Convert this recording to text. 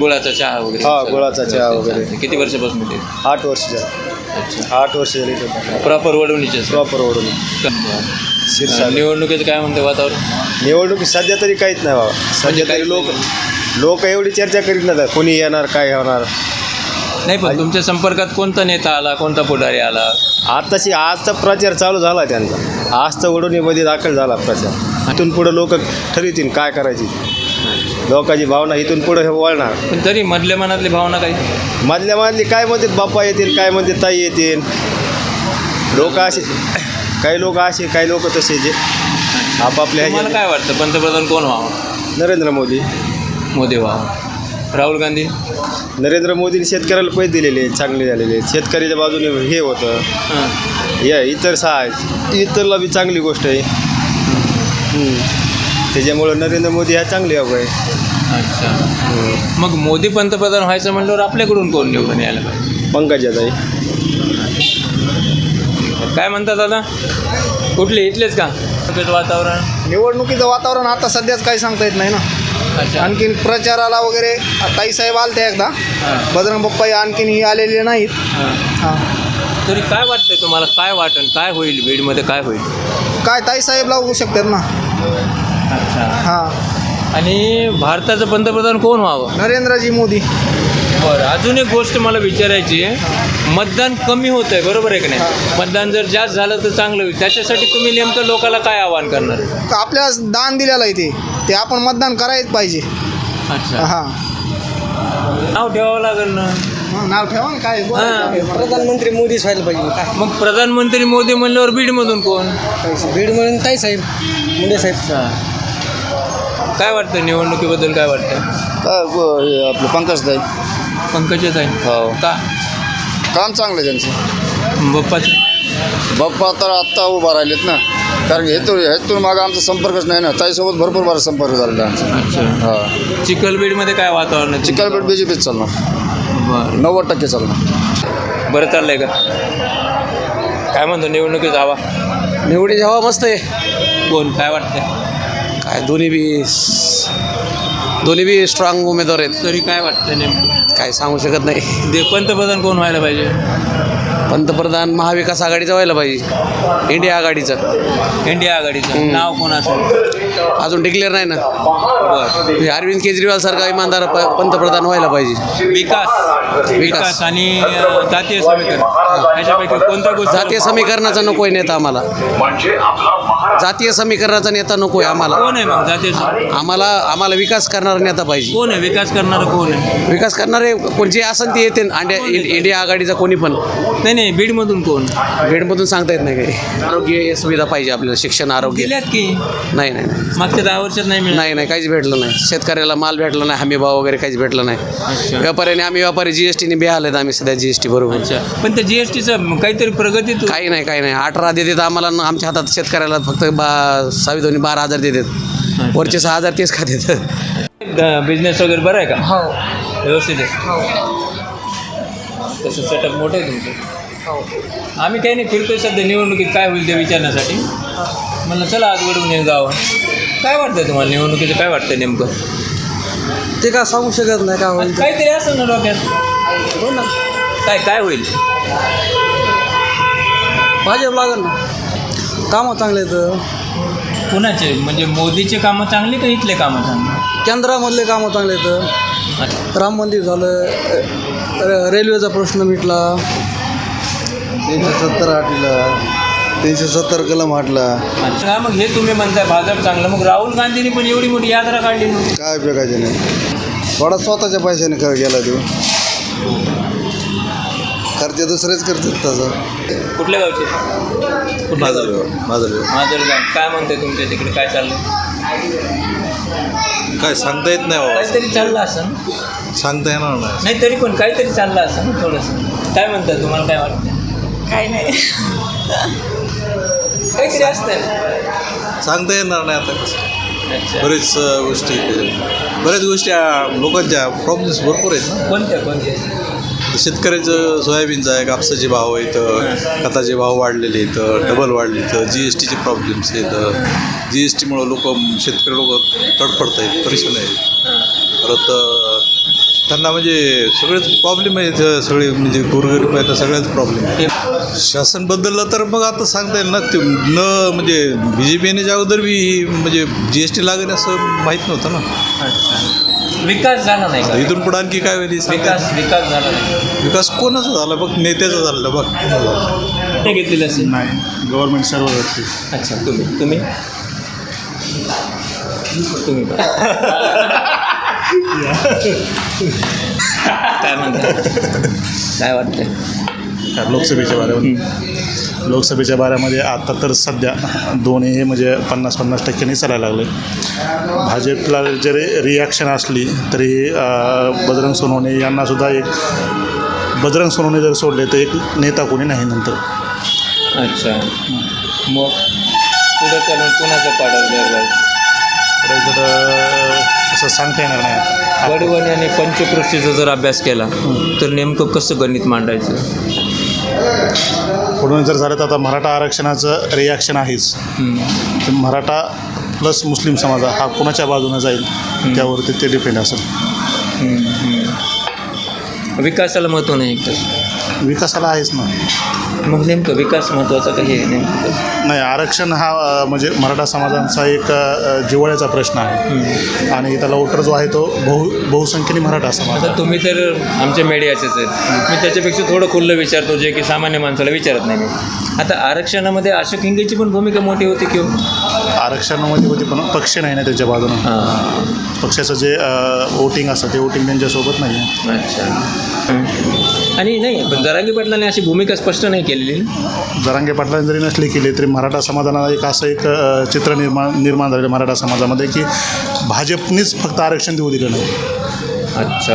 गुळाचा चहा वगैरे. हा, सगळं गुळाचा चहा वगैरे. किती वर्षापासून ते? आठ वर्ष झाली अच्छा. आठ वर्ष झाली. प्रॉपर वडवणीचे प्रॉपर ओढून क्षीरसागर निवडणुकीचं काय म्हणते वातावरण? निवडणुकी सध्या तरी काहीच नाही बाबा. सध्या तरी लोक लोक एवढी चर्चा करीत नाही कोणी येणार काय होणार? नाही पण तुमच्या संपर्कात कोणता नेता आला कोणता पुढारी आला? आताशी आजचा प्रचार चालू झाला त्यांचा. आजचा वडोणीमध्ये दाखल झाला प्रचार. इथून पुढे लोक ठरवतील काय करायची. लोकांची भावना इथून पुढे वळणार. पण तरी मधल्या मनातली भावना काही मधल्या मधली काय म्हणतात बाप्पा येतील काय म्हणते ताई येतील? लोक असे काही लोक असे काही लोक तसे जे आपापल्या तुम्हाला ह्याच्यात- काय वाटतं? पंतप्रधान कोण व्हावं? नरेंद्र मोदी. मोदी व्हावं. राहुल गांधी? नरेंद्र मोदींनी शेतकऱ्याला पैसे दिलेले आहेत, चांगले झालेले. आहेत. शेतकऱ्याच्या बाजूने हे होतं. हां. या इतर सहाय इतरला बी चांगली गोष्ट आहे. हम्म. त्याच्यामुळं नरेंद्र मोदी हा चांगली हवं आहे. अच्छा. मग मोदी पंतप्रधान व्हायचं म्हटल्यावर आपल्याकडून कोण निवडून यायला पाहिजे? पंकजाताई. काय म्हणतात दादा? कुठले? इथलेच का? निवडणुकीचं वातावरण. निवडणुकीचं वातावरण आता सध्याच काही सांगता येत नाही ना. अच्छा. आणखीन प्रचाराला वगैरे ताईसाहेब आलते एकदा. हां. बजरंग बाप्पा आणखीन आलेले नाहीत. हां. हां. तरी काय वाटतंय तुम्हाला? काय वाटण? काय होईल? बीडमध्ये काय होईल? काय ताईसाहेब लागू शकतात ना. अच्छा. हां. आणि भारताचं पंतप्रधान कोण व्हावं? नरेंद्रजी मोदी. बरं अजून एक गोष्ट मला विचारायची आहे. मतदान कमी होतं आहे बरोबर आहे की नाही? मतदान जर जास्त झालं तर चांगलं होईल. त्याच्यासाठी तुम्ही नेमकं लोकांना काय आवाहन करणार? आपल्या दान दिलेलं आहे ते. ते आपण मतदान करायच पाहिजे. अच्छा. हां. नाव ठेवावं लागेल ना? हां, नाव ठेवा ना काय हां. प्रधानमंत्री मोदीच व्हायला पाहिजे. काय मग प्रधानमंत्री मोदी म्हणल्यावर बीडमधून कोण? बीड म्हणून ताईसाहेब मुंडे साहेब. काय वाटतं निवडणुकीबद्दल काय वाटतं आपलं पंकजताई पंकजच आहे हो. का? काम चांगलं आहे त्यांचं. बाप्पाचं बाप्पा तर आत्ता उभा राहिलेत ना. कारण हेतून हेतून मागं आमचा संपर्कच नाही ना. ताईसोबत भरपूर बारा संपर्क झालेला आहे आमचा. अच्छा. हा. चिखलबीडमध्ये काय वातावरण आहे? बी जे पीच चालणार. बरं. नव्वद टक्के चालणार. बरं चाललंय का? काय म्हणतो निवडणुकीत हवा? निवडी हवा मस्त आहे. कोण? काय वाटतंय? काय दोन्ही बी दोन्ही बी स्ट्रॉंग उमेदवार आहेत. तरी काय वाटतं नेमकं? काय सांगू शकत नाही. दे पंतप्रधान कोण व्हायला पाहिजे? पंतप्रधान महाविकास आघाडीचा व्हायला पाहिजे. इंडिया आघाडीचं. इंडिया आघाडीचं. नाव कोण असेल? अजून डिक्लेअर नाही ना. बरं. म्हणजे अरविंद केजरीवाल सारखा इमानदार प पंतप्रधान व्हायला पाहिजे. विकास. विकास आणि जातीय समीकरण. ह्याच्यापैकी कोणत्या गोष्ट जातीय समीकरणाचा नको आहे नेता आम्हाला. जातीय समीकरणाचा नेता नको आहे आम्हाला. कोण आहे मग जातीय आम्हाला आम्हाला विकास करणारा नेता पाहिजे. कोण आहे? विकास करणारं कोण आहे? विकास करणारे कोण जे असन ते येते. अंड्या इंडिया आघाडीचा कोणी पण. नाही नाही बीडमधून कोण? बेडमधून सांगता येत नाही काही. आरोग्य सुविधा पाहिजे आपल्याला शिक्षण आरोग्य. दिल्यात की? नाही नाही नाही. मागच्या दहा वर्षात नाही मिळालं. नाही नाही काहीच भेटलं नाही. शेतकऱ्याला माल भेटला नाही हमी भाव वगैरे काहीच भेटलं नाही. अच्छा. व्यापाऱ्याने आम्ही व्यापारी जी एस टीने बिहालेत आम्ही सध्या जी एस टी बरोबर. अच्छा. पण त्या जीएसटीचं काहीतरी प्रगती तू काही नाही काही नाही. अठरा देतात आम्हाला न आमच्या हातात शेतकऱ्याला फक्त बा सहावी दोन्ही बारा हजार देतात. वरचे सहा हजार तेच खातात बिझनेस वगैरे बरं आहे का? हो. व्यवस्थित आहे. तसं सेटअप मोठं आहे तुमचं. आम्ही काही नाही फिरतोय सध्या. निवडणुकीत काय होईल ते विचारण्यासाठी? म्हणलं चला आज वडून येऊ गावं काय वाटतंय तुम्हाला निवडणुकीचं? काय वाटतंय नेमकं? ते काय सांगू शकत नाही होईल काहीतरी असेल ना डोक्यात. काय काय होईल? भाजप लागेल ना. कामं चांगले तर कुणाचे? म्हणजे मोदीचे कामं चांगली का इथले कामं चांगली? केंद्रामधले कामं चांगले तर राम मंदिर झालं. र- रेल्वेचा प्रश्न मिटला. तीनशे सत्तर हाटला. तीनशे सत्तर कलम हाटला. अच्छा. मग हे तुम्ही म्हणताय भाजप चांगलं. मग राहुल गांधींनी पण एवढी मोठी यात्रा काढली मग. काय उपयोगाचे नाही. थोडा स्वतःच्या पैशाने खर्च गेला तो. खर्च दुसरेच करतात तसं कुठल्या गावचे? गावचे माझं माजलगाव काय म्हणते तुमच्या तिकडे? काय चाललं काय सांगता येत नाही काहीतरी चाललं असं सांगता येणार नाही. नाही तरी पण काहीतरी चाललं असं ना थोडंसं. काय म्हणतात तुम्हाला काय वाटतं? काय नाही. काहीतरी असतं सांगता येणार नाही आता. बरेच गोष्टी बऱ्याच गोष्टी लोकांच्या प्रॉब्लेम्स भरपूर आहेत ना. कोणत्या कोणत्या? शेतकऱ्याचं सोयाबीनचा आहे कापसाचे भाव आहेत खताचे भाव वाढलेले आहेत डबल वाढले आहेत जी एस टीचे प्रॉब्लेम्स आहेत जी एस टीमुळं लोक शेतकरी लोक तडफडत आहेत परेशान आहेत. परत त्यांना म्हणजे सगळेच प्रॉब्लेम आहे इथं सगळे म्हणजे गोरगरीब आहे तर सगळ्याच प्रॉब्लेम आहे. शासन बदललं तर मग आता सांगता येईल ना ते न म्हणजे बी जे पी येण्याच्या अगोदर बी ही म्हणजे जी एस टी लागेल असं माहीत नव्हतं ना. अच्छा. विकास झाला नाही इथून पुढे आणखी काय होईल विकास विकास झाला नाही. विकास कोणाचा झाला बघ नेत्याचा झाला बघ. नाही घेतलेलं असेल? नाही गव्हर्नमेंट सर्व अच्छा तुम्ही तुम्ही? तुम्ही. काय म्हणता काय वाटतंय? लोकसभेच्या बाऱ्यामध्ये लोकसभेच्या बाऱ्यामध्ये आता तर सध्या दोन्ही हे म्हणजे पन्नास पन्नास टक्क्यांनी चालायला लागले. भाजपला जरी रिॲक्शन असली तरी बजरंग सोनवणे यांनासुद्धा एक बजरंग सोनवणे जर सोडले तर एक नेता कोणी नाही नंतर. अच्छा. मग पुढं चालून कोणाचं जर अं, असं सांगता येणार नाही. वडवणी आणि पंचकृषीचा जर अभ्यास केला तर नेमकं कसं गणित मांडायचं? पुढून जर झालं तर आता मराठा आरक्षणाचं रिॲक्शन आहेच. मराठा प्लस मुस्लिम समाज हा कोणाच्या बाजूनं जाईल त्यावरती ते डिपेंड असेल. विकासाला महत्त्व नाही विकासाला आहेच ना. मग नेमकं विकास महत्त्वाचा काही आहे नेमकं? नाही आरक्षण हा म्हणजे मराठा समाजाचा एक जिव्हाळ्याचा प्रश्न आहे. आणि त्याला वोटर जो आहे तो बहु बहुसंख्येने मराठा समाज आता तुम्ही तर आमच्या मीडियाचेच आहेत. मी त्याच्यापेक्षा थोडं खुल्लं विचारतो जे की सामान्य माणसाला विचारत नाही मी. आता आरक्षणामध्ये अशोक हिंगेची पण भूमिका मोठी होती किंवा आरक्षणामध्ये होती पण पक्ष नाही ना त्यांच्या बाजूनं. हां. पक्षाचं जे वोटिंग असतं ते वोटिंग त्यांच्यासोबत नाही आहे अच्छा. आणि नाही पण जरांगी पाटलांनी अशी भूमिका स्पष्ट नाही केलेली. जरांगे पाटलांनी जरी नसली केली तरी मराठा समाजाला एक असं एक चित्र निर्माण निर्माण झालेलं मराठा समाजामध्ये की भाजपनीच फक्त आरक्षण देऊ दिलं नाही अच्छा